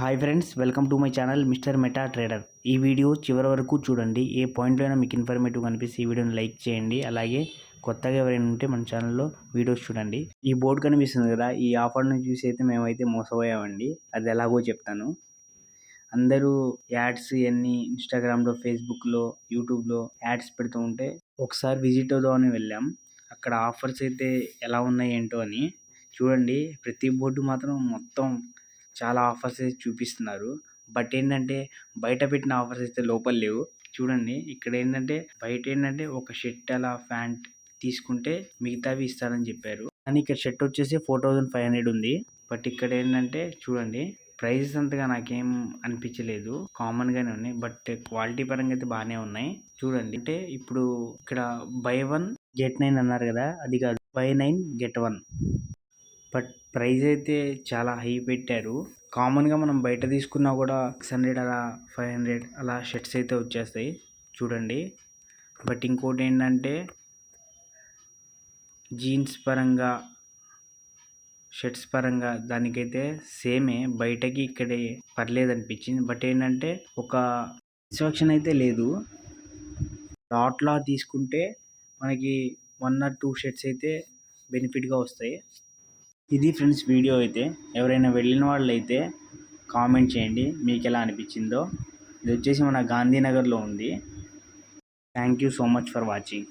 Hi friends welcome to my channel mister meta trader. ఈ video చివరి వరకు చూడండి. ఏ పాయింట్లో అయినా మీకు ఇన్ఫర్మేటివ్ కనిపిస్తే ఈ వీడియోని లైక్ చేయండి. అలాగే కొత్తగా ఎవరైనా ఉంటే మన ఛానల్లో వీడియోస్ చూడండి. ఈ బోర్డు కనిపిస్తుంది కదా ఈ ఆఫర్ను చూసి అయితే మేమైతే మోసపోయామండి. అది ఎలాగో చెప్తాను. అందరూ యాడ్స్ ఇవన్నీ ఇన్స్టాగ్రామ్లో ఫేస్బుక్లో యూట్యూబ్లో యాడ్స్ పెడుతూ ఉంటే ఒకసారి విజిట్ అవుదామని వెళ్ళాం. అక్కడ ఆఫర్స్ అయితే ఎలా ఉన్నాయి ఏంటో అని చూడండి. ప్రతి బోర్డు మాత్రం మొత్తం చాలా ఆఫర్స్ అయితే చూపిస్తున్నారు. బట్ ఏంటంటే బయట పెట్టిన ఆఫర్స్ అయితే లోపల లేవు. చూడండి ఇక్కడ ఏంటంటే బయట ఏంటంటే ఒక షర్ట్ అలా ప్యాంట్ తీసుకుంటే మిగతావి ఇస్తారని చెప్పారు. కానీ ఇక్కడ షర్ట్ వచ్చేసి ఫోర్ థౌజండ్ ఫైవ్ హండ్రెడ్ ఉంది. బట్ ఇక్కడ ఏంటంటే చూడండి ప్రైజెస్ అంతగా నాకేం అనిపించలేదు. కామన్ గానే ఉన్నాయి. బట్ క్వాలిటీ పరంగా అయితే బాగానే ఉన్నాయి. చూడండి అంటే ఇప్పుడు ఇక్కడ బై వన్ గెట్ నైన్ అన్నారు కదా అది కాదు. Buy nine get one. But price అయితే చాలా హై పెట్టారు. కామన్గా మనం బయట తీసుకున్నా కూడా సిక్స్ హండ్రెడ్ అలా ఫైవ్ హండ్రెడ్ అలా షర్ట్స్ అయితే వచ్చేస్తాయి. చూడండి. బట్ ఇంకోటి ఏంటంటే జీన్స్ పరంగా షర్ట్స్ పరంగా దానికైతే సేమే. బయటకి ఇక్కడే పర్లేదు అనిపించింది. బట్ ఏంటంటే ఒక సాటిస్ఫాక్షన్ అయితే లేదు. లాట్లా తీసుకుంటే మనకి వన్ ఆర్ టూ షర్ట్స్ అయితే బెనిఫిట్గా వస్తాయి. ఇది ఫ్రెండ్స్ వీడియో అయితే. ఎవరైనా వెళ్ళిన వాళ్ళు అయితే కామెంట్ చేయండి. మీకు ఎలా అనిపించిందో. ఇది వచ్చేసి మన గాంధీనగర్లో ఉంది. Thank you so much for watching